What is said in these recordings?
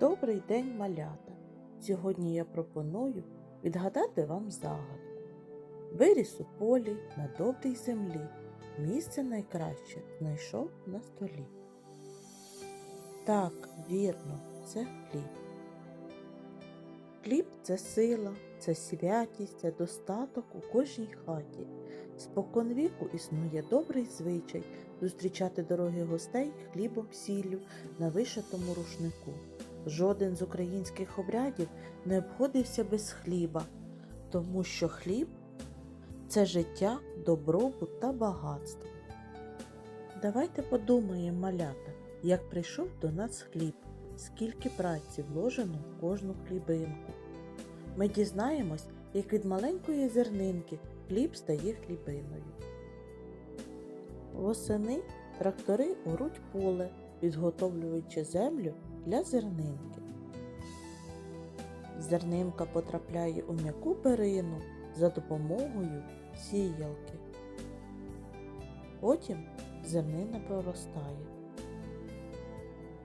Добрий день, малята! Сьогодні я пропоную відгадати вам загадку. Виріс у полі на добрій землі, місце найкраще знайшов на столі. Так, вірно, це хліб. Хліб це сила, це святість, це достаток у кожній хаті. Споконвіку існує добрий звичай зустрічати дороги гостей хлібом сіллю на вишитому рушнику. Жоден з українських обрядів не обходився без хліба, тому що хліб це життя, добробут та багатство. Давайте подумаємо, малята, як прийшов до нас хліб, скільки праці вложено в кожну хлібинку. Ми дізнаємось, як від маленької зернинки хліб стає хлібиною. Восени трактори оруть поле, підготовлюючи землю для зернинки. Зернинка потрапляє у м'яку перину за допомогою сіялки. Потім зернина проростає.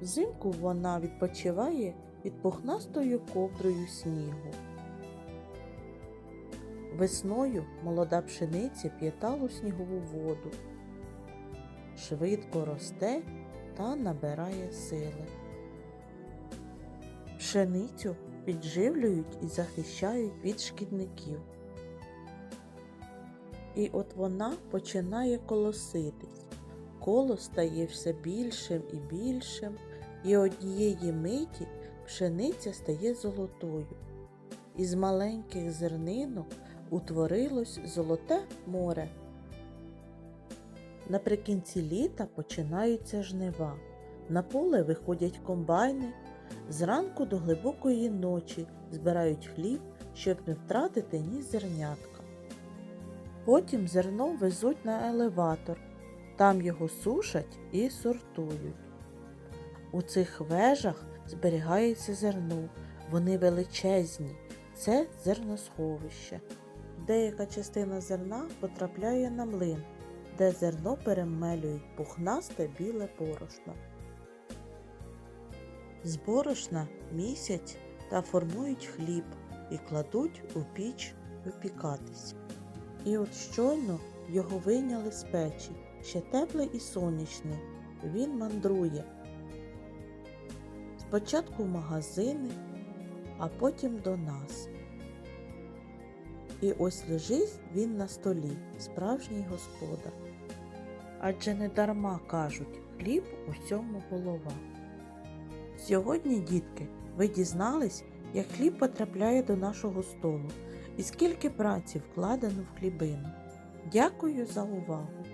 Взимку вона відпочиває під пухнастою ковдрою снігу. Весною молода пшениця п'є талу снігову воду, швидко росте та набирає сили. Пшеницю підживлюють і захищають від шкідників. І от вона починає колоситись. Коло стає все більшим і більшим, і однієї миті пшениця стає золотою. Із маленьких зернинок утворилось золоте море. Наприкінці літа починаються жнива. На поле виходять комбайни, зранку до глибокої ночі збирають хліб, щоб не втратити ні зернятка. Потім зерно везуть на елеватор, там його сушать і сортують. У цих вежах зберігається зерно, вони величезні, це зерносховище. Деяка частина зерна потрапляє на млин, де зерно перемелюють пухнасте біле борошно. З борошна місять та формують хліб і кладуть у піч випікатись. І от щойно його вийняли з печі, ще теплий і сонячний. Він мандрує. Спочатку в магазини, а потім до нас. І ось лежить він на столі, справжній господар. Адже не дарма кажуть, хліб усьому голова. Сьогодні, дітки, ви дізнались, як хліб потрапляє до нашого столу і скільки праці вкладено в хлібину. Дякую за увагу!